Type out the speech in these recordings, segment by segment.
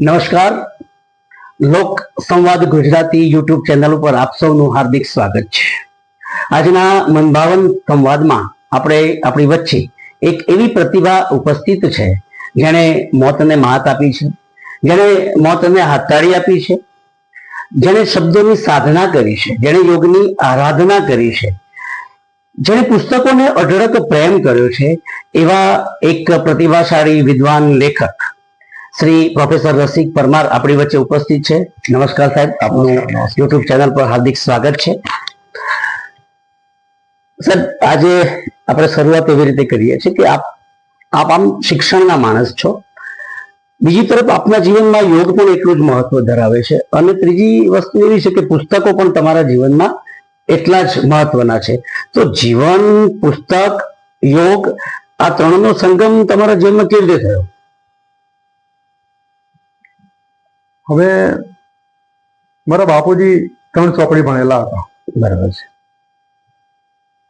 નમસ્કાર. લોક સંવાદ Gujarati YouTube channel ઉપર આપ સૌનું હાર્દિક સ્વાગત છે. આજના મનભાવન સંવાદમાં આપણે આપણી વચ્ચે એક એવી પ્રતિભા ઉપસ્થિત છે, જેણે મોતને માત આપી છે, જેણે મોતને હાથતાળી આપી છે, જેણે શબ્દોની સાધના કરી છે, જેણે યોગની આરાધના કરી છે, જેણે પુસ્તકોને અઢળક પ્રેમ કર્યો છે, એવા એક પ્રતિભાશાળી વિદ્વાન લેખક શ્રી પ્રોફેસર રસિક પરમાર આપણી વચ્ચે ઉપસ્થિત છે. નમસ્કાર સાહેબ આપનું યુટ્યુબ ચેનલ પર હાર્દિક સ્વાગત છે. સાહેબ આજે આપણે શરૂઆત એવી રીતે કરીએ છીએ કે આપ આપ આમ શિક્ષણના માણસ છો. બીજી તરફ આપના જીવનમાં યોગ પણ એટલું જ મહત્વ ધરાવે છે. અને ત્રીજી વસ્તુ એવી છે કે પુસ્તકો પણ તમારા જીવનમાં એટલા જ મહત્વના છે. તો જીવન પુસ્તક યોગ આ ત્રણનો સંગમ તમારા જીવનમાં કેવી રીતે થયો? હવે મારા બાપુજી ત્રણ ચોપડી ભણેલા હતા. બરાબર છે.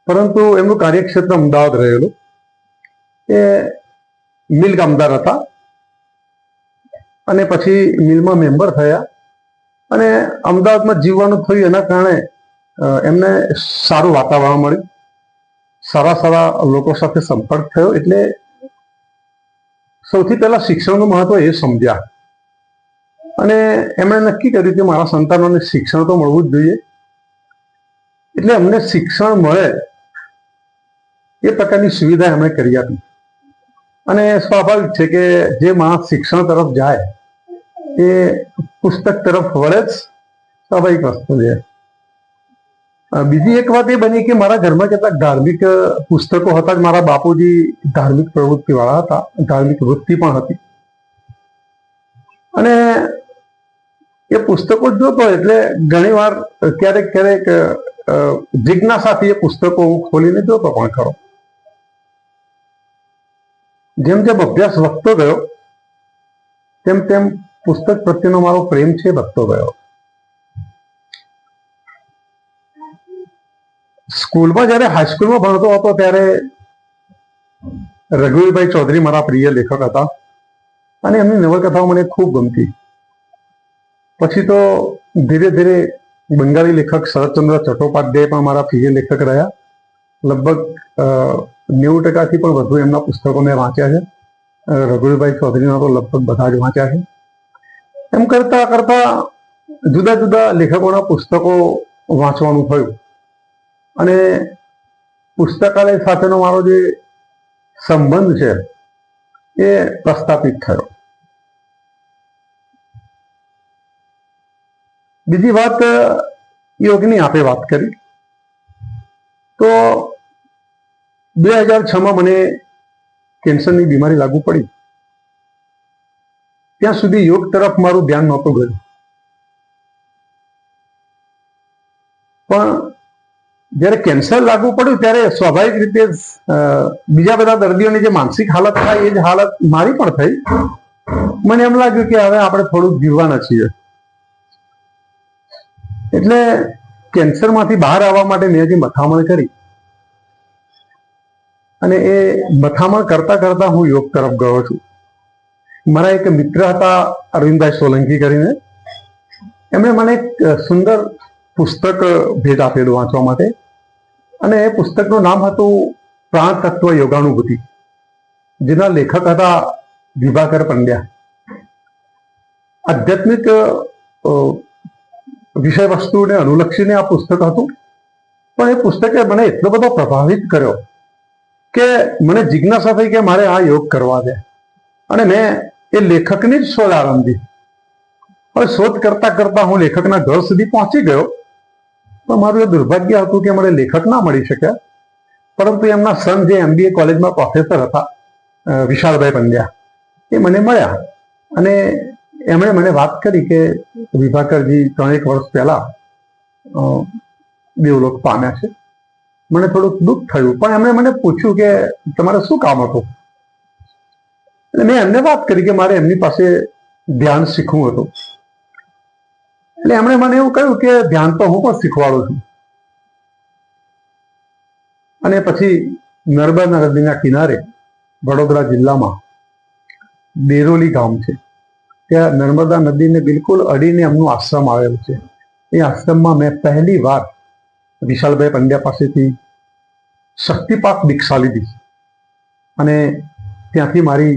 પરંતુ એમનું કાર્યક્ષેત્ર અમદાવાદ રહેલું. એ મિલ કામદાર હતા. અને પછી મિલમાં મેમ્બર થયા. અને અમદાવાદમાં જીવવાનું થયું એના કારણે એમને સારું વાતાવરણ મળ્યું. સારા સારા લોકો સાથે સંપર્ક થયો. એટલે સૌથી પહેલા શિક્ષણનું મહત્વ એ સમજ્યા. અને એમણે નક્કી કર્યું કે મારા સંતાનોને શિક્ષણ તો મળવું જ જોઈએ. એટલે અમને શિક્ષણ મળે એ પ્રકારની સુવિધા એમણે કરી આપી. અને સ્વાભાવિક છે કે જે માણસ શિક્ષણ તરફ જાય એ પુસ્તક તરફ વળે જ સ્વાભાવિક વસ્તુ છે. બીજી એક વાત એ બની કે મારા ઘરમાં કેટલાક ધાર્મિક પુસ્તકો હતા જ. મારા બાપુજી ધાર્મિક પ્રવૃત્તિ વાળા હતા, ધાર્મિક વૃત્તિ પણ હતી. અને એ પુસ્તકો જોતો એટલે ઘણી વાર ક્યારેક ક્યારેક જિજ્ઞાસાથી એ પુસ્તકો હું ખોલીને જોતો પણ ખરો. જેમ જેમ અભ્યાસ વધતો ગયો, તેમ તેમ પુસ્તક પ્રત્યેનો મારો પ્રેમ છે વધતો ગયો. સ્કૂલમાં જ્યારે હાઈસ્કૂલમાં ભણતો હતો ત્યારે રઘુવીરભાઈ ચૌધરી મારા પ્રિય લેખક હતા અને એમની નવલકથાઓ મને ખૂબ ગમતી. પછી તો ધીરે ધીરે બંગાળી લેખક શરદચંદ્ર ચટ્ટોપાધ્યાય પણ મારા પ્રિય લેખક રહ્યા. લગભગ નેવું ટકાથી પણ વધુ એમના પુસ્તકો મેં વાંચ્યા છે. રઘુરભાઈ ચૌધરીના તો લગભગ બધા જ વાંચ્યા છે. એમ કરતા કરતા જુદા જુદા લેખકોના પુસ્તકો વાંચવાનું થયું. અને પુસ્તકાલય સાથેનો મારો જે સંબંધ છે એ પ્રસ્થાપિત થયો. બીજી વાત યોગની આપે વાત કરી. તો બે હજારમાં મને કેન્સરની બીમારી લાગુ પડી. ત્યાં સુધી યોગ તરફ મારું ધ્યાન નહોતું ગયું. પણ જ્યારે કેન્સર લાગુ પડ્યું, ત્યારે સ્વાભાવિક રીતે બીજા બધા દર્દીઓની જે માનસિક હાલત થાય, એ જ હાલત મારી પણ થઈ. મને એમ લાગ્યું કે હવે આપણે થોડુંક જીવવાના છીએ. એટલે કેન્સરમાંથી બહાર આવવા માટે મેં જે મથામણ કરી અને એ મથામણ કરતા કરતા હું યોગ તરફ ગયો છું. મારા એક મિત્ર હતા અરવિંદભાઈ સોલંકી કરીને. એમણે મને એક સુંદર પુસ્તક ભેટ આપેલું વાંચવા માટે. અને એ પુસ્તકનું નામ હતું પ્રાણ તત્વ યોગાનુભૂતિ, જેના લેખક હતા દિવાકર પંડ્યા. આધ્યાત્મિક વિષય વસ્તુને અનુલક્ષીને આ પુસ્તક હતું. પણ એ પુસ્તકે મને એટલો બધો પ્રભાવિત કર્યો કે મને જિજ્ઞાસા થઈ કે મારે આ યોગ કરવા છે. અને મેં એ લેખકની જ શોધ આરંભી. હવે શોધ કરતા કરતા હું લેખકના ઘર સુધી પહોંચી ગયો. પણ મારું એ દુર્ભાગ્ય હતું કે મને લેખક ના મળી શક્યા. પરંતુ એમના સન જે એમબીએ કોલેજમાં પ્રોફેસર હતા વિશાલભાઈ પંડ્યા, એ મને મળ્યા. અને એમણે મને વાત કરી કે વિભાકરજી ત્રણેક વર્ષ પહેલા દેવલોક પામ્યા છે. મને થોડુંક દુઃખ થયું, પણ એમણે મને પૂછ્યું કે તમારે શું કામ હતું? એટલે મેં એમને વાત કરી કે મારે એમની પાસે ધ્યાન શીખવું હતું. એટલે એમણે મને એવું કહ્યું કે ધ્યાન તો હું પણ શીખવાડું છું. અને પછી નર્મદા નદીના કિનારે વડોદરા જિલ્લામાં દેરોલી ગામ છે. ત્યાં નર્મદા નદીને બિલકુલ અડીને એમનું આશ્રમ આવેલું છે. એ આશ્રમમાં મેં પહેલી વાર વિશાલભાઈ પંડ્યા પાસેથી શક્તિપાક દીક્ષા લીધી અને ત્યાંથી મારી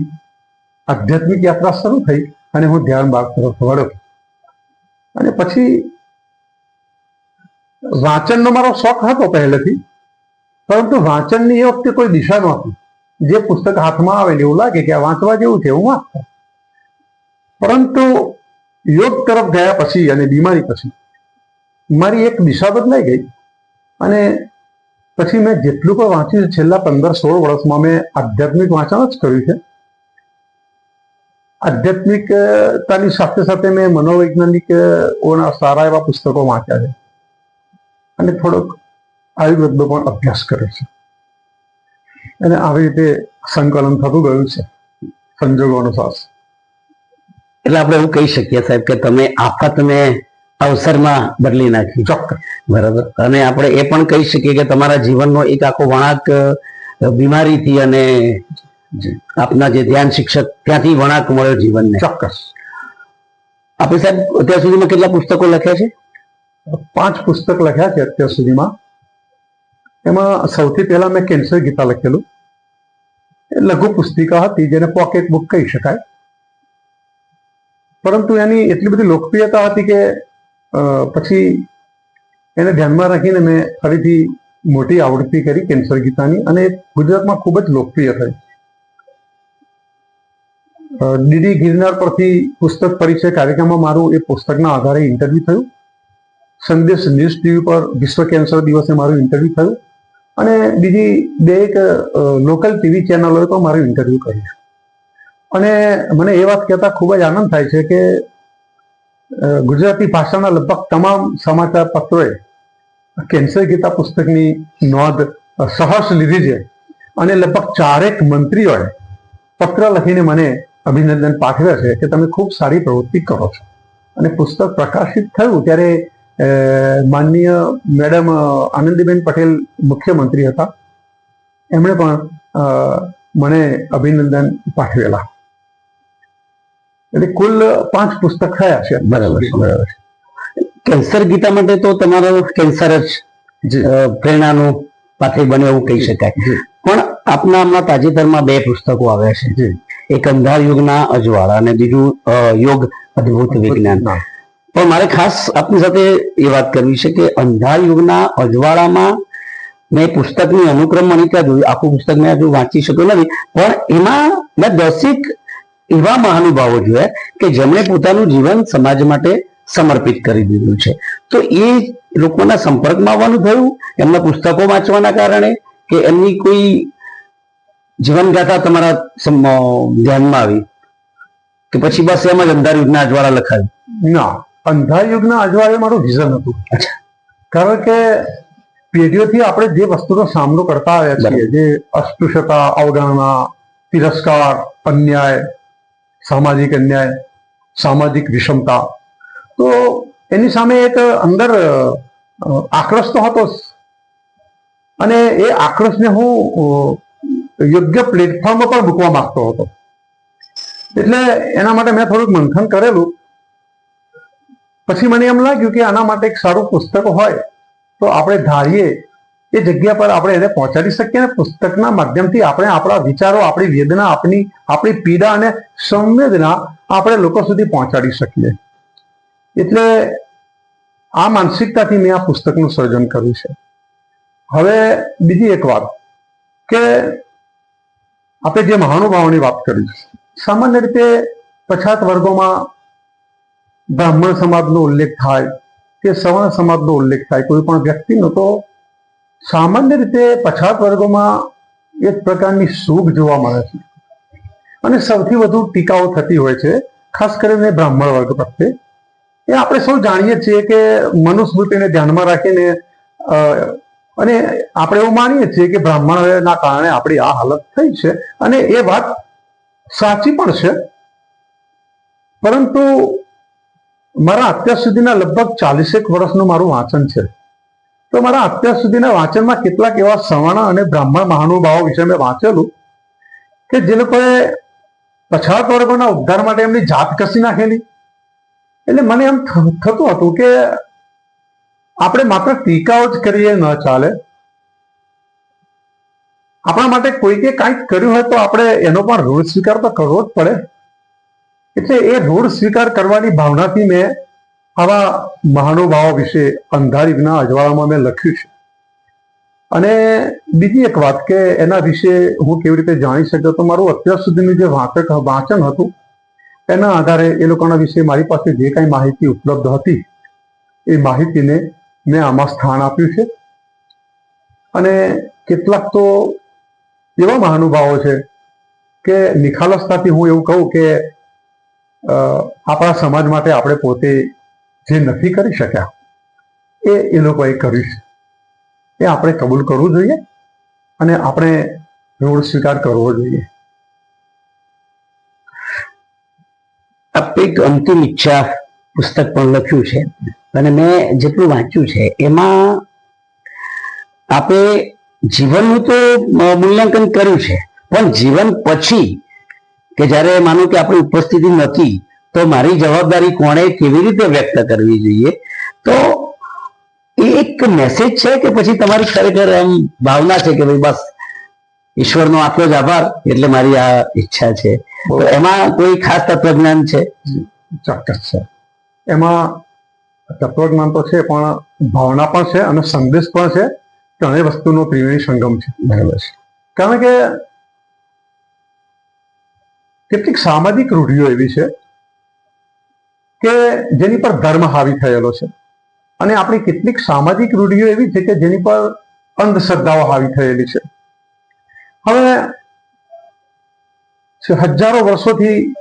આધ્યાત્મિક યાત્રા શરૂ થઈ અને હું ધ્યાન બાગ તરફ વળ્યો. અને પછી વાંચનનો મારો શોખ હતો પહેલેથી, પરંતુ વાંચનની એ વખતે કોઈ દિશા નહોતી. જે પુસ્તક હાથમાં આવે એવું લાગે કે આ વાંચવા જેવું છે, હું વાંચતો. પરંતુ યોગ તરફ ગયા પછી અને બીમારી પછી મારી એક દિશા બદલાઈ ગઈ અને પછી મેં જેટલું પણ વાંચ્યું છેલ્લા પંદર સોળ વર્ષમાં મેં આધ્યાત્મિક વાંચન જ કર્યું છે. આધ્યાત્મિકતાની સાથે સાથે મેં મનોવૈજ્ઞાનિક ઓના સારા એવા પુસ્તકો વાંચ્યા છે અને થોડોક આયુર્વેદનો પણ અભ્યાસ કર્યો છે. અને આવી રીતે સંકલન થતું ગયું છે, સંજોગો અનુસાર. એટલે આપણે એવું કહી શકીએ સાહેબ કે તમે આફતને અવસરમાં બદલી નાખી. ચોક્કસ. બરાબર. અને આપણે એ પણ કહી શકીએ કે તમારા જીવનનો એક આખો વળાંક બીમારીથી અને આપના જે ધ્યાન શિક્ષક ત્યાંથી વણાંક મળ્યો જીવનને. ચોક્કસ. આપણે સાહેબ અત્યાર સુધીમાં કેટલા પુસ્તકો લખ્યા છે? પાંચ પુસ્તક લખ્યા છે અત્યાર સુધીમાં. એમાં સૌથી પહેલા મેં કેન્સર ગીતા લખેલું. લઘુ પુસ્તિકા હતી જેને પોકેટ બુક કહી શકાય. પરંતુ એની એટલી બધી લોકપ્રિયતા હતી કે પછી એને ધ્યાનમાં રાખીને મેં ફરીથી મોટી આવૃત્તિ કરી કેન્સર ગીતાની અને ગુજરાતમાં ખૂબ જ લોકપ્રિય થઈ. ડીડી ગિરનાર પરથી પુસ્તક પરિચય કાર્યક્રમમાં મારું એ પુસ્તકના આધારે ઇન્ટરવ્યુ થયું. સંદેશ ન્યૂઝ ટીવી પર વિશ્વ કેન્સર દિવસે મારું ઇન્ટરવ્યુ થયું. અને બીજી બે એક લોકલ ટીવી ચેનલોએ પણ મારું ઇન્ટરવ્યુ કર્યું. અને મને એ વાત કહેતા ખૂબ જ આનંદ થાય છે કે ગુજરાતી ભાષાના લગભગ તમામ સમાચાર પત્રોએ કેન્સર ગીતા પુસ્તકની નોંધ સહર્ષ લીધી છે. અને લગભગ ચારેક મંત્રીઓએ પત્ર લખીને મને અભિનંદન પાઠવ્યા છે કે તમે ખૂબ સારી પ્રવૃત્તિ કરો છો. અને પુસ્તક પ્રકાશિત થયું ત્યારે માનનીય મેડમ આનંદીબેન પટેલ મુખ્યમંત્રી હતા. એમણે પણ મને અભિનંદન પાઠવેલા. એટલે કુલ પાંચ પુસ્તક થયા છે. બરાબર બરાબર. કેન્સર ગીતા માટે તો તમારો કેન્સર જ પ્રેરણાનું પાથરી બને એવું કહી શકાય. પણ આપના હમણાં તાજેતરમાં બે પુસ્તકો આવ્યા છે. એક અંધાર યુગના અજવાળા અને બીજું યોગ અદ્ભુત વિજ્ઞાન. પણ મારે ખાસ આપની સાથે એ વાત કરવી છે કે અંધાર યુગના અજવાળામાં મેં પુસ્તકની અનુક્રમ મણિકા જોયું? આખું પુસ્તક મેં હજુ વાંચી શક્યો નથી. પણ એમાં મેં દસેક એવા મહાનુભાવો જોયા કે જેમણે પોતાનું જીવન સમાજ માટે સમર્પિત કરી દીધું છે. તો એ લોકોના સંપર્કમાં આવવાનું થયું એમના પુસ્તકો વાંચવાના કારણે કે એમની કોઈ જીવનગાથા તમારા ધ્યાનમાં આવી? કે પછી બસ એમ જ અંધાર યુગના અજવાળા લખાયું? ના. અંધાર યુગના અજવાળે મારું વિઝન હતું. કારણ કે પેઢીઓથી આપણે જે વસ્તુનો સામનો કરતા આવ્યા છીએ જે અસ્પૃશ્યતા અવગણના તિરસ્કાર અન્યાય સામાજિક અન્યાય, સામાજિક વિષમતા. તો એની સામે એક અંદર આક્રશ તો હતો. અને એ આક્રોશને હું યોગ્ય પ્લેટફોર્મ પર મૂકવા માંગતો હતો. એટલે એના માટે મેં થોડુંક મંથન કરેલું. પછી મને એમ લાગ્યું કે આના માટે એક સારું પુસ્તક હોય તો આપણે ધારીએ એ જગ્યા પર આપણે એને પહોંચાડી શકીએ અને પુસ્તકના માધ્યમથી આપણે આપણા વિચારો, આપણી વેદના, આપણી આપણી પીડા અને સંવેદના આપણે લોકો સુધી પહોંચાડી શકીએ. એટલે આ માનસિકતાથી મેં આ પુસ્તકનું સર્જન કર્યું છે. હવે બીજી એક વાત કે આપણે જે મહાનુભાવોની વાત કરી સામાન્ય રીતે પછાત વર્ગોમાં બ્રાહ્મણ સમાજનો ઉલ્લેખ થાય કે સવર્ણ સમાજનો ઉલ્લેખ થાય, કોઈ પણ વ્યક્તિનો તો સામાન્ય રીતે પછાત વર્ગોમાં એક પ્રકારની સૂગ જોવા મળે છે. અને સૌથી વધુ ટીકાઓ થતી હોય છે, ખાસ કરીને બ્રાહ્મણ વર્ગ પ્રત્યે. એ આપણે સૌ જાણીએ છીએ કે મનુસ્મૃતિને ધ્યાનમાં રાખીને અને આપણે એવું માનીએ છીએ કે બ્રાહ્મણના કારણે આપણી આ હાલત થઈ છે. અને એ વાત સાચી પણ છે. પરંતુ મારા અત્યાર સુધીના લગભગ ચાલીસેક વર્ષનું મારું વાંચન છે. તો મારા અત્યાર સુધીના વાંચનમાં કેટલાક એવા સવાણા અને બ્રાહ્મણ મહાનુભાવો વિશે મેં વાંચેલું કે જે લોકોએ પછાત વર્ગોના ઉદ્ધાર માટે એમની જાત કસી નાખેલી. એટલે મને એમ થતું હતું કે આપણે માત્ર ટીકાઓ જ કરીએ ન ચાલે. આપણા માટે કોઈકે કાંઈક કર્યું હોય તો આપણે એનો પણ ઋણ સ્વીકાર તો કરવો જ પડે. એટલે એ ઋણ સ્વીકાર કરવાની ભાવનાથી મેં આવા મહાનુભાવો વિશે અંધારીના અજવાળામાં મેં લખ્યું છે. અને બીજી એક વાત કે એના વિશે હું કેવી રીતે જાણી શક્યો તો મારું અત્યાર સુધીનું જે વાંચક વાંચન હતું, એના આધારે એ લોકોના વિશે મારી પાસે જે કાંઈ માહિતી ઉપલબ્ધ હતી, એ માહિતીને મેં આમાં સ્થાન આપ્યું છે. અને કેટલાક તો એવા મહાનુભાવો છે કે નિખાલસતાથી હું એવું કહું કે આપણા સમાજ માટે આપણે પોતે જે નથી કરી શક્યા, એ એ લોકોએ કર્યું છે. એ આપણે કબૂલ કરવું જોઈએ અને આપણે ઋણ સ્વીકાર કરવો જોઈએ. એક અંતિમ ઈચ્છા પુસ્તક પણ લખ્યું છે અને મેં જેટલું વાંચ્યું છે, એમાં આપે જીવનનું તો મૂલ્યાંકન કર્યું છે, પણ જીવન પછી કે જ્યારે માનો કે આપણી ઉપસ્થિતિ નથી તો મારી જવાબદારી કોણે કેવી રીતે વ્યક્ત કરવી જોઈએ? તો એ એક મેસેજ છે કે પછી તમારી ખરેખર એમ ભાવના છે કે ભાઈ બસ ઈશ્વરનો આટલો જ આભાર એટલે મારી આ ઈચ્છા છે. એમાં કોઈ ખાસ તત્વજ્ઞાન છે? ચોક્કસ છે. એમાં તત્વજ્ઞાન તો છે પણ ભાવના પણ છે અને સંદેશ પણ છે. ત્રણેય વસ્તુનો ત્રિવેણી સંગમ છે. બરાબર છે. કારણ કે કેટલીક સામાજિક રૂઢિઓ એવી છે કે જેની પર ધર્મ હાવી થયેલો છે. અને આપણી કેટલીક સામાજિક રૂઢિઓ એવી છે કે જેની પર અંધશ્રદ્ધાઓ હાવી થયેલી છે. હવે હજારો વર્ષોથી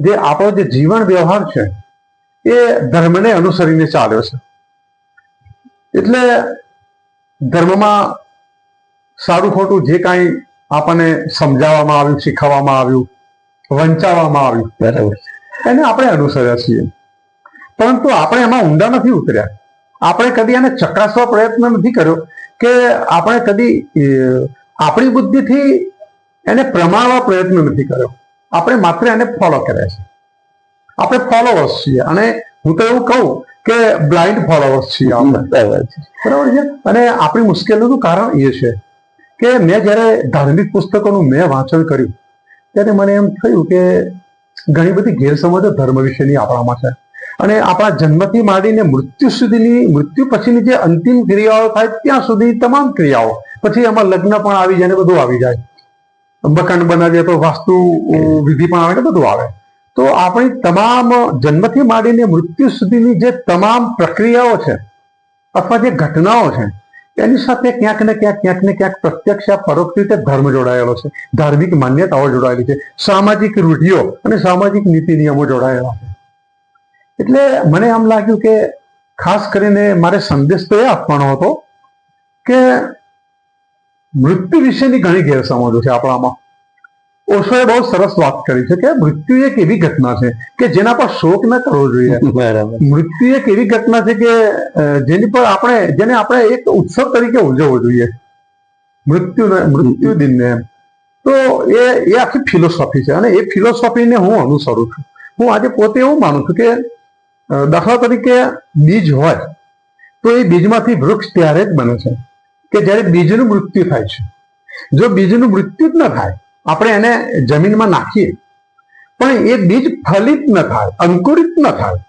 જે આપણો જે જીવન વ્યવહાર છે, એ ધર્મને અનુસરીને ચાલ્યો છે. એટલે ધર્મમાં સારું ખોટું જે કાંઈ આપણને સમજાવવામાં આવ્યું, શીખવવામાં આવ્યું, વંચાવવામાં આવ્યું. બરાબર. એને આપણે અનુસર્યા છીએ. પરંતુ આપણે એમાં ઊંડા નથી ઉતર્યા. આપણે કદી એને ચકાસવા પ્રયત્ન નથી કર્યો કે આપણે કદી આપણી બુદ્ધિથી એને પ્રમાણવા પ્રયત્ન નથી કર્યો. આપણે માત્ર એને ફોલો કર્યા છે. આપણે ફોલોવર્સ છીએ. અને હું તો એવું કહું કે બ્લાઇન્ડ ફોલોવર્સ છીએ આપણે. બરાબર બરાબર છે? અને આપણી મુશ્કેલીનું કારણ એ છે કે મેં જ્યારે ધાર્મિક પુસ્તકોનું મેં વાંચન કર્યું ત્યારે મને એમ થયું કે ઘણી બધી ગેરસમજો ધર્મ વિશેની આપણામાં છે. અને આપણા જન્મથી માંડીને મૃત્યુ સુધીની, મૃત્યુ પછીની જે અંતિમ ક્રિયાઓ થાય ત્યાં સુધી તમામ ક્રિયાઓ. પછી એમાં લગ્ન પણ આવી જાય ને બધું આવી જાય. મકાન બનાવીએ તો વાસ્તુ વિધિ પણ આવે ને બધું આવે. તો આપણી તમામ જન્મથી માંડીને મૃત્યુ સુધીની જે તમામ પ્રક્રિયાઓ છે, અથવા જે ઘટનાઓ છે એની સાથે ક્યાંક ને ક્યાંક ક્યાંક ને ક્યાંક પ્રત્યક્ષ આ પરોક્ષ રીતે ધર્મ જોડાયેલો છે. ધાર્મિક માન્યતાઓ જોડાયેલી છે. સામાજિક રૂઢિઓ અને સામાજિક નીતિ નિયમો જોડાયેલા છે. એટલે મને આમ લાગ્યું કે ખાસ કરીને મારે સંદેશ તો એ આપવાનો હતો કે મૃત્યુ વિશેની ઘણી ગેરસમજો છે આપણામાં. ઓશોએ બહુ સરસ વાત કરી છે કે મૃત્યુ એક એવી ઘટના છે કે જેના પર શોક ન કરવો જોઈએ. બરાબર. મૃત્યુ એક એવી ઘટના છે કે જેની પર આપણે જેને આપણે એક ઉત્સવ તરીકે ઉજવવો જોઈએ. મૃત્યુ મૃત્યુ દિનને તો એ એ આખી ફિલોસોફી છે અને એ ફિલોસોફીને હું અનુસરું છું. હું આજે પોતે એવું માનું છું કે દાખલા તરીકે બીજ હોય તો એ બીજમાંથી વૃક્ષ ત્યારે જ બને છે કે જ્યારે બીજનું મૃત્યુ થાય છે. જો બીજનું મૃત્યુ જ ન થાય આપણે એને જમીનમાં નાખીએ. પણ એ બીજ ફલિત ન થાય, અંકુરિત ન થાય.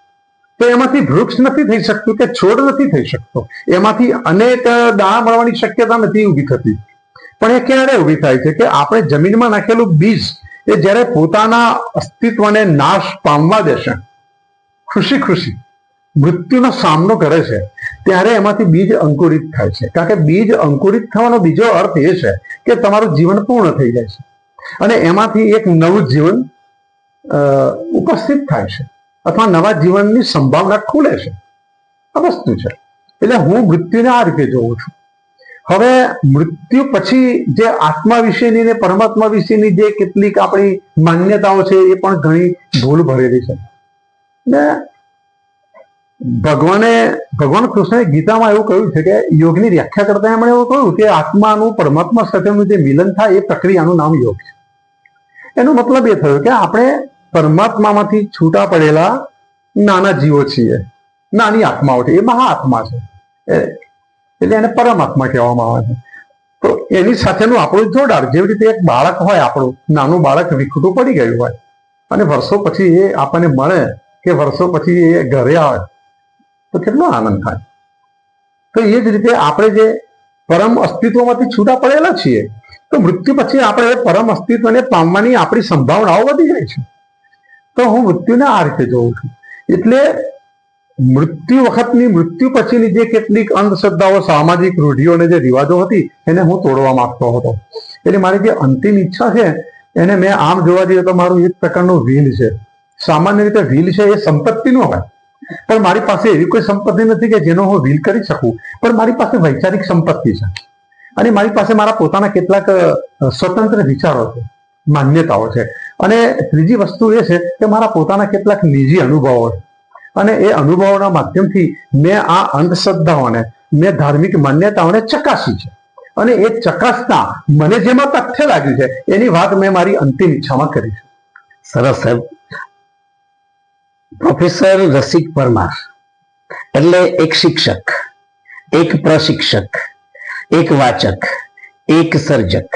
તો એમાંથી વૃક્ષ નથી થઈ શકતું કે છોડ નથી થઈ શકતો. એમાંથી અનેક દાણા મળવાની શક્યતા નથી ઊભી થતી. પણ એ ક્યારે ઊભી થાય છે કે આપણે જમીનમાં નાખેલું બીજ એ જ્યારે પોતાના અસ્તિત્વને નાશ પામવા દેશે, ખુશી ખુશી, મૃત્યુનો સામનો કરે છે, ત્યારે એમાંથી બીજ અંકુરિત થાય છે. કારણ કે બીજ અંકુરિત થવાનો બીજો અર્થ એ છે કે તમારું જીવન પૂર્ણ થઈ જાય છે. અને એમાંથી એક નવું જીવન ઉપસ્થિત થાય છે. અથવા નવા જીવનની સંભાવના ખુલે છે. આ વસ્તુ છે. એટલે હું મૃત્યુને આ રીતે જોઉં છું. હવે મૃત્યુ પછી જે આત્મા વિશેની ને પરમાત્મા વિશેની જે કેટલીક આપણી માન્યતાઓ છે, એ પણ ઘણી ભૂલ ભરેલી છે. ને ભગવાને, ભગવાન કૃષ્ણએ ગીતામાં એવું કહ્યું છે કે યોગની વ્યાખ્યા કરતા એમણે એવું કહ્યું કે આત્માનું પરમાત્મા સાથેનું જે મિલન થાય એ પ્રક્રિયાનું નામ યોગ છે. એનો મતલબ એ થયો કે આપણે પરમાત્મામાંથી છૂટા પડેલા નાના જીવો છીએ. નાની આત્માઓ છે. એ મહાઆત્મા છે. એટલે એને પરમાત્મા કહેવામાં આવે છે. તો એની સાથેનું આપણું જોડાણ, જેવી રીતે એક બાળક હોય આપણું, નાનું બાળક વિખૂટું પડી ગયું હોય, અને વર્ષો પછી એ આપણને મળે કે વર્ષો પછી એ ઘરે આવે, તો કેટલો આનંદ થાય. તો એ જ રીતે આપણે જે પરમ અસ્તિત્વમાંથી છૂટા પડેલા છીએ તો મૃત્યુ પછી આપણે પરમ અસ્તિત્વને પામવાની આપણી સંભાવનાઓ વધી જાય છે. તો હું મૃત્યુને આ રીતે જોઉં છું. એટલે મૃત્યુ વખતની મૃત્યુ પછીની જે કેટલીક અંધશ્રદ્ધાઓ, સામાજિક રૂઢિઓ જે રિવાજો હતી, એને હું તોડવા માંગતો હતો. એટલે મારી જે અંતિમ ઈચ્છા છે, એને મેં આમ જોવા જઈએ તો મારું એક પ્રકારનું વ્હીલ છે. સામાન્ય રીતે વ્હીલ છે એ સંપત્તિનું હોય. પણ મારી પાસે એવી કોઈ સંપત્તિ નથી કે જેનો હું વ્હીલ કરી શકું. પણ મારી પાસે વૈચારિક સંપત્તિ છે. અને મારી પાસે મારા પોતાના કેટલાક સ્વતંત્ર વિચારો છે, માન્યતાઓ છે. અને ત્રીજી વસ્તુ એ છે કે મારા પોતાના કેટલાક નિજી અનુભવો છે. અને એ અનુભવોના માધ્યમથી મેં આ અંધશ્રદ્ધાઓને, મેં ધાર્મિક માન્યતાઓને ચકાસી છે. અને એ ચકાસતા મને જેમાં તથ્ય લાગ્યું છે, એની વાત મેં મારી અંતિમ ઈચ્છામાં કરી છે. સરસ સાહેબ. પ્રોફેસર રસિક પરમાર, એટલે એક શિક્ષક, એક પ્રશિક્ષક એક વાચક એક સર્જક.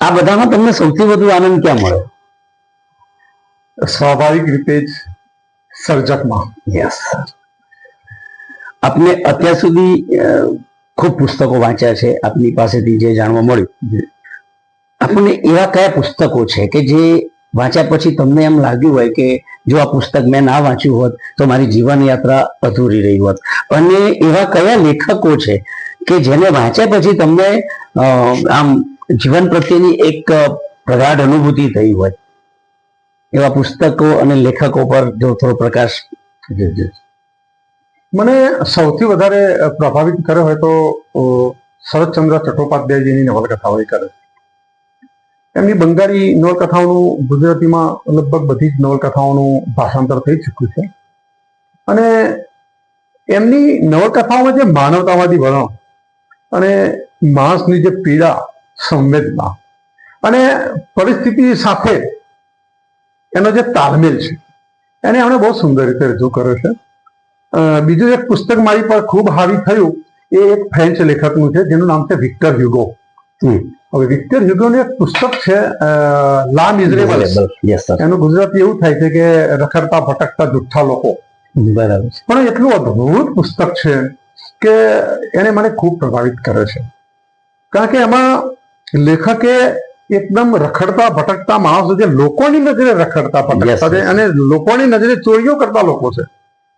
આ બધામાં તમને સૌથી વધુ આનંદ ક્યાં મળ્યો? સ્વાભાવિક રીતે જ સર્જકમાં. યસ આપને અત્યાર સુધી ખૂબ પુસ્તકો વાંચ્યા છે આપની પાસેથી જે જાણવા મળ્યું. આપણને એવા કયા પુસ્તકો છે કે જે વાંચ્યા પછી તમને એમ લાગ્યું હોય કે જો આ પુસ્તક મેં ના વાંચ્યું હોત તો મારી જીવન યાત્રા અધૂરી રહી હોત? અને એવા કયા લેખકો છે કે જેને વાંચ્યા પછી તમને આમ જીવન પ્રત્યેની એક પ્રગાઢ અનુભૂતિ થઈ હોય. એવા પુસ્તકો અને લેખકો પર જો થોડો પ્રકાશ મને સૌથી વધારે પ્રભાવિત કર્યો હોય તો શરદચંદ્ર ચટ્ટોપાધ્યાયજીની નવલકથાઓ એ કરે. એમની બંગાળી નવલકથાઓનું ગુજરાતીમાં લગભગ બધી જ નવલકથાઓનું ભાષાંતર થઈ ચૂક્યું છે. અને એમની નવલકથાઓમાં જે માનવતાવાદી વલણ અને માણસની જે પીડા સંવેદના અને પરિસ્થિતિ સાથે એનો જે તાલમેલ છે એને એમણે બહુ સુંદર રીતે રજૂ કર્યો છે. બીજું એક પુસ્તક મારી પર ખૂબ હાવી થયું એ એક ફ્રેન્ચ લેખકનું છે જેનું નામ છે વિક્ટર હ્યુગો. હવે વિક્ટર હ્યુગોનું એક પુસ્તક છે લા મિઝરેબલ એનું ગુજરાતી એવું થાય છે કે રખડતા ભટકતા જુઠ્ઠા લોકો. બરાબર પણ એટલું અદ્ભુત પુસ્તક છે. કે એને મને ખૂબ પ્રભાવિત કરે છે. કારણ કે એમાં લેખકે એકદમ રખડતા ભટકતા માણસો જે લોકોની નજરે રખડતા ભટકતા છે અને લોકોની નજરે ચોરીઓ કરતા લોકો છે.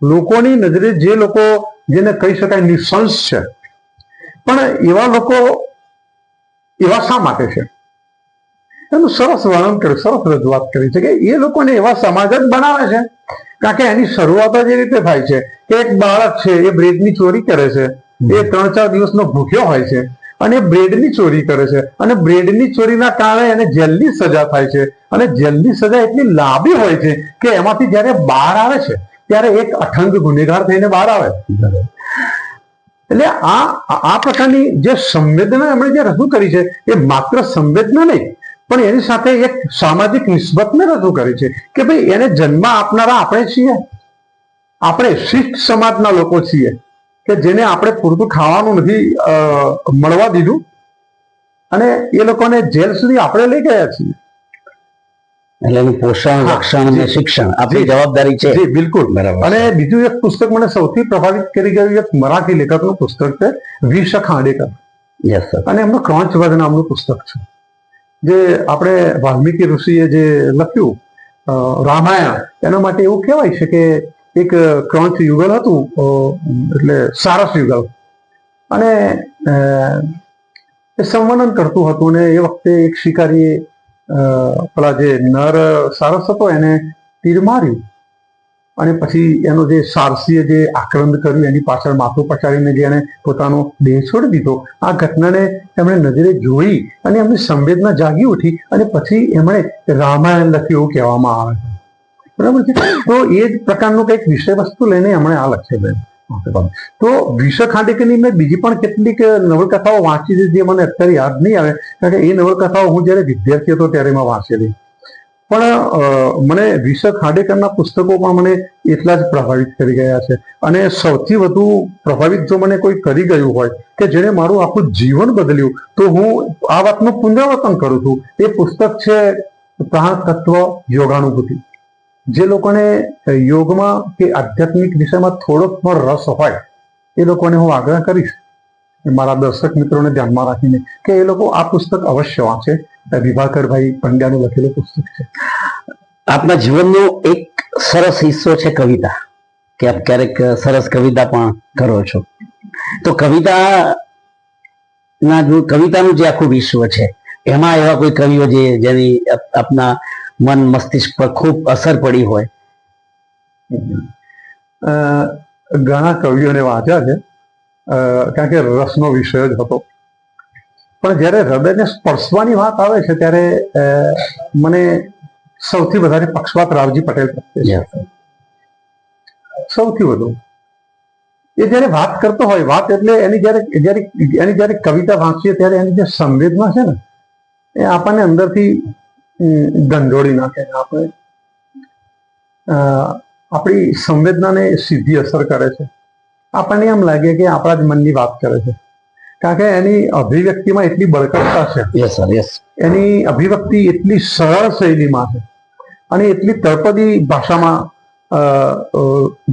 લોકોની નજરે જે લોકો જેને કહી શકાય નિસંસ છે. પણ એવા લોકો એવા શા માટે છે? એનું સરસ વર્ણન કર્યું સરસ રજૂઆત કરી છે કે એ લોકોને એવા સમાજ જ બનાવે છે. કારણ કે એની શરૂઆત જ એ રીતે થાય છે કે એક બાળક છે એ બ્રેડની ચોરી કરે છે. એ ત્રણ ચાર દિવસનો ભૂખ્યો હોય છે અને બ્રેડની ચોરી કરે છે અને બ્રેડની ચોરીના કારણે એને જેલની સજા થાય છે અને જેલની સજા એટલી લાંબી હોય છે કે એમાંથી જ્યારે બહાર આવે છે ત્યારે એક અઠંગ ગુનેગાર થઈને બહાર આવે. એટલે આ આ પ્રકારની જે સંવેદના એમણે જે રજૂ કરી છે એ માત્ર સંવેદના નહીં પણ એની સાથે એક સામાજિક નિસ્બતને રજૂ કરી છે કે ભાઈ એને જન્મ આપનારા આપણે છીએ. આપણે શિષ્ટ સમાજના લોકો છીએ કે જેને આપણે પૂરતું ખાવાનું નથી મળવા દીધું. અને એ લોકોને જેલ સુધી આપણે લઈ ગયા છીએ. એટલે એનું પોષણ રક્ષણ અને શિક્ષણ આપણી જવાબદારી છે. જી બિલકુલ. બરાબર. અને બીજું એક પુસ્તક મને સૌથી પ્રભાવિત કરી ગયું એક મરાઠી લેખકનું પુસ્તક છે વિશ ખાંડેકર. યસ સર અને એમનું ક્રોંચવધ નામનું પુસ્તક છે. જે આપણે વાલ્મીકી ઋષિએ જે લખ્યું રામાયણ, એના માટે એવું કહેવાય છે કે એક ક્રોંચ યુગલ હતું એટલે સારસ યુગલ. અને એ સંવનન કરતું હતું ને એ વખતે એક શિકારીએ પેલા જે નર સારસ હતો એને તીર માર્યું. અને પછી એનો જે સારસીએ જે આક્રંદ કર્યું, એની પાછળ માથું પછાડીને જે એને પોતાનો દેહ છોડી દીધો, આ ઘટનાને એમણે નજરે જોઈ અને એમની સંવેદના જાગી ઉઠી અને પછી એમણે રામાયણ લખ્યું એવું કહેવામાં આવે છે. બરાબર છે? તો એ જ પ્રકારનું કંઈક વિષય વસ્તુ લઈને એમણે આ લખ્યું તો વિષ ખાંડેકરની મેં બીજી પણ કેટલીક નવલકથાઓ વાંચી છે જે મને અત્યારે યાદ નહીં આવે, કારણ કે એ નવલકથાઓ હું જ્યારે વિદ્યાર્થી હતો ત્યારે મેં વાંચેલી. પણ મને વિશક ખાંડેકરના પુસ્તકો પણ મને એટલા જ પ્રભાવિત કરી ગયા છે. અને સૌથી વધુ પ્રભાવિત જો મને કોઈ કરી ગયું હોય, કે જેણે મારું આખું જીવન બદલ્યું, તો હું આ વાતનું પુનરાવર્તન કરું છું. એ પુસ્તક છે પ્રાણ તત્વ યોગાનુભૂતિ. જે લોકોને યોગમાં કે આધ્યાત્મિક વિષયમાં થોડોક પણ રસ હોય, એ લોકોને હું આગ્રહ કરીશ. મારા દર્શક મિત્રોને ધ્યાનમાં રાખીને કે એ લોકો આ પુસ્તક અવશ્ય વાંચે. વિભાકરભાઈ પંડ્યાનું લખેલું પુસ્તક છે. આપના જીવનનો એક સરસ હિસ્સો છે કવિતા. કે આપ ક્યારેક સરસ કવિતા પણ કરો છો. તો કવિતા ના કવિતાનું જે આખું વિશ્વ છે એમાં એવા કોઈ કવિઓ જે જેની આપના મન મસ્તિષ્ક પર ખૂબ અસર પડી હોય? ઘણા કવિઓને વાંચ્યા છે. કારણ કે રસનો વિષય જ હતો. પણ જ્યારે હૃદયને સ્પર્શવાની વાત આવે છે ત્યારે મને સૌથી વધારે પક્ષપાત રાવજી પટેલ પ્રત્યે છે. સૌથી વધુ. એ જ્યારે વાત કરતો હોય વાત એટલે એની જ્યારે જ્યારે એની જ્યારે કવિતા વાંચીએ ત્યારે એની જે સંવેદના છે ને એ આપણને અંદરથી અમ, નાખે આપણે આપણી સંવેદનાને સીધી અસર કરે છે. આપણને એમ લાગે કે આપણા જ મનની વાત કરે છે. કારણ કે એની અભિવ્યક્તિમાં એટલી બળકટતા છે. યસ સર યસ એની અભિવ્યક્તિ એટલી સરળ શૈલીમાં છે. અને એટલી તળપદી ભાષામાં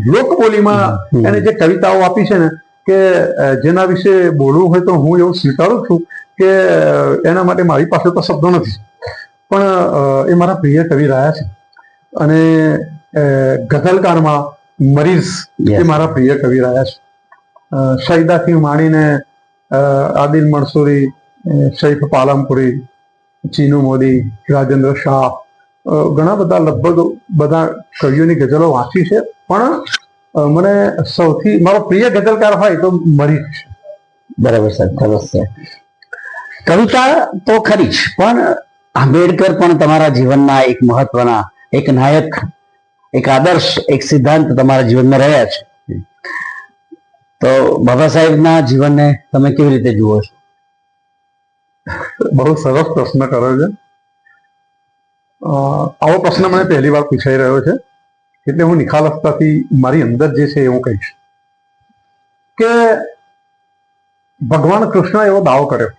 લોકબોલીમાં એને જે કવિતાઓ આપી છે ને કે જેના વિશે બોલવું હોય તો હું એવું સ્વીકારું છું કે એના માટે મારી પાસે તો શબ્દો નથી. પણ એ મારા પ્રિય કવિ રહ્યા છે. અને ગઝલકારમાં મરીઝ એ મારા પ્રિય કવિ રહ્યા છે. શૈદાથી શહીદાથી અ, આદિલ મણસુરી શૈફ પાલમપુરી ચીનુ મોદી, રાજેન્દ્ર શાહ ઘણા બધા લગભગ બધા કવિઓની ગઝલો વાંચી છે, પણ મને સૌથી, મારો પ્રિય ગઝલકાર હોય તો મરી છે. બરાબર સાહેબ, સરસ છે. કવિતા તો ખરી જ, પણ આંબેડકર પણ તમારા જીવનના એક મહત્વના, એક નાયક, એક આદર્શ, એક સિદ્ધાંત તમારા જીવનમાં રહ્યા છે. તો બાબા સાહેબના જીવનને તમે કેવી રીતે જુઓ છો? બહુ સરસ પ્રશ્ન કર્યો છે. આવો પ્રશ્ન મને પહેલી વાર પૂછાઈ રહ્યો છે એટલે હું નિખાલસતાથી મારી અંદર જે છે એ હું કહીશ કે ભગવાન કૃષ્ણ એવો દાવો કર્યો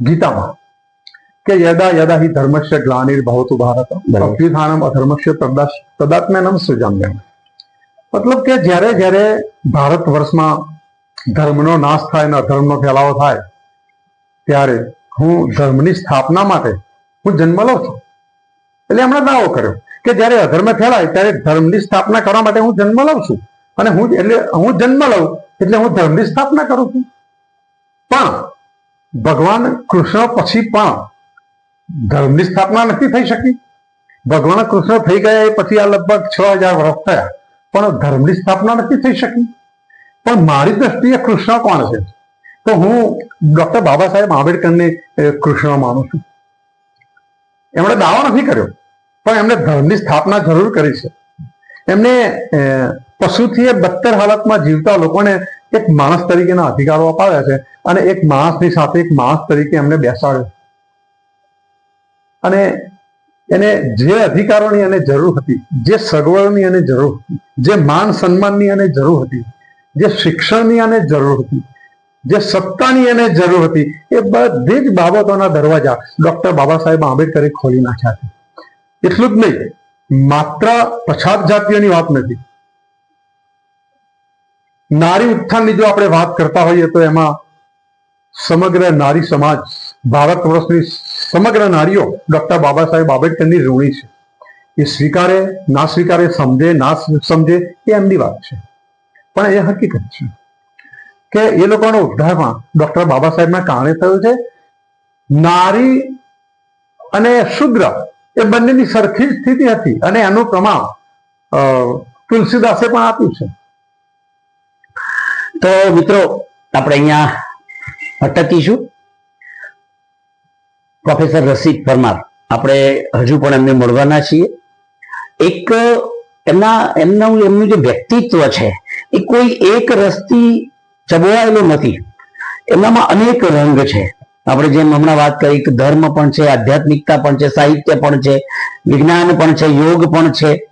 ગીતામાં કે યદા યદા હિ ધર્મસ્ય ગ્લાનિર ભવતુ ભારત. અભ્યુત્થાનમ અધર્મસ્ય તદા તદાત્મ્યનમ સૃજામ્યમ મતલબ કે જ્યારે જ્યારે ભારત વર્ષમાં ધર્મનો નાશ થાય અને અધર્મનો ફેલાવો થાય, ત્યારે હું ધર્મની સ્થાપના માટે હું જન્મ લઉં છું. એટલે એમણે દાવો કર્યો કે જ્યારે અધર્મ ફેલાય ત્યારે ધર્મની સ્થાપના કરવા માટે હું જન્મ લઉં છું. અને હું એટલે હું જન્મ લઉં એટલે હું ધર્મની સ્થાપના કરું છું. પણ ભગવાન કૃષ્ણ પછી પણ ધર્મની સ્થાપના નથી થઈ શકી. ભગવાન કૃષ્ણ થઈ ગયા એ પછી આ લગભગ છ હજાર વર્ષ થયા. પણ ધર્મની સ્થાપના નથી થઈ શકી. પણ મારી દ્રષ્ટિએ કૃષ્ણ કોણ છે? તો હું ડોક્ટર બાબા સાહેબ આંબેડકરને કૃષ્ણ માનું છું. એમણે દાવો નથી કર્યો, પણ એમણે ધર્મની સ્થાપના જરૂર કરી છે. એમને પશુથી એ બદતર હાલતમાં જીવતા લોકોને એક માણસ તરીકેના અધિકારો અપાવ્યા છે અને એક માણસની સાથે એક માણસ તરીકે એમને બેસાડ્યો. અને એને જે અધિકારોની એને જરૂર હતી, જે સગવડની એને જરૂર હતી, જે માન સન્માનની એને જરૂર હતી, જે શિક્ષણની એને જરૂર હતી, જે સત્તાની એને જરૂર હતી, એ બધી જ બાબતોના દરવાજા ડોક્ટર બાબા સાહેબ આંબેડકરે ખોલી નાખ્યા છે. એટલું જ નહીં, માત્ર પછાત જાતિઓની વાત નથી. નારી ઉત્થાનની જો આપણે વાત કરતા હોઈએ તો એમાં સમગ્ર નારી સમાજ ભારત વર્ષની સમગ્ર નારીઓ ડોક્ટર બાબા સાહેબ આંબેડકરની ઋણી છે. એ સ્વીકારે, ના સ્વીકારે, સમજે, ના સમજે એ એમની વાત છે. પણ એ હકીકત છે કે એ લોકોનો ઉદ્ધારમાં ડોક્ટર બાબા સાહેબના કારણે થયો છે. નારી અને શુદ્ર એ બંનેની સરખી સ્થિતિ હતી અને એનું પ્રમાણ તુલસીદાસે પણ આપ્યું છે. તો મિત્રો, આપણે અહીંયા અટકીશું પ્રોફેસર રસિક પરમાર, આપણે હજુ પણ એમને મળવાના છીએ. એક, એમના, એમનું એમનું જે વ્યક્તિત્વ છે, એ કોઈ એક રસથી ચબોળાયેલો નથી. એમનામાં અનેક રંગ છે. આપણે જેમ હમણાં વાત કરી કે ધર્મ પણ છે, આધ્યાત્મિકતા પણ છે, સાહિત્ય પણ છે, વિજ્ઞાન પણ છે, યોગ પણ છે.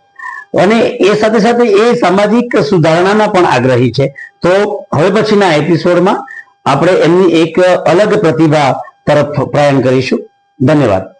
અને એ સાથે સાથે એ સામાજિક સુધારણાના પણ આગ્રહી છે. તો હવે પછીના એપિસોડમાં આપણે એમની એક અલગ પ્રતિભા તરફ પ્રયાણ કરીશું. ધન્યવાદ.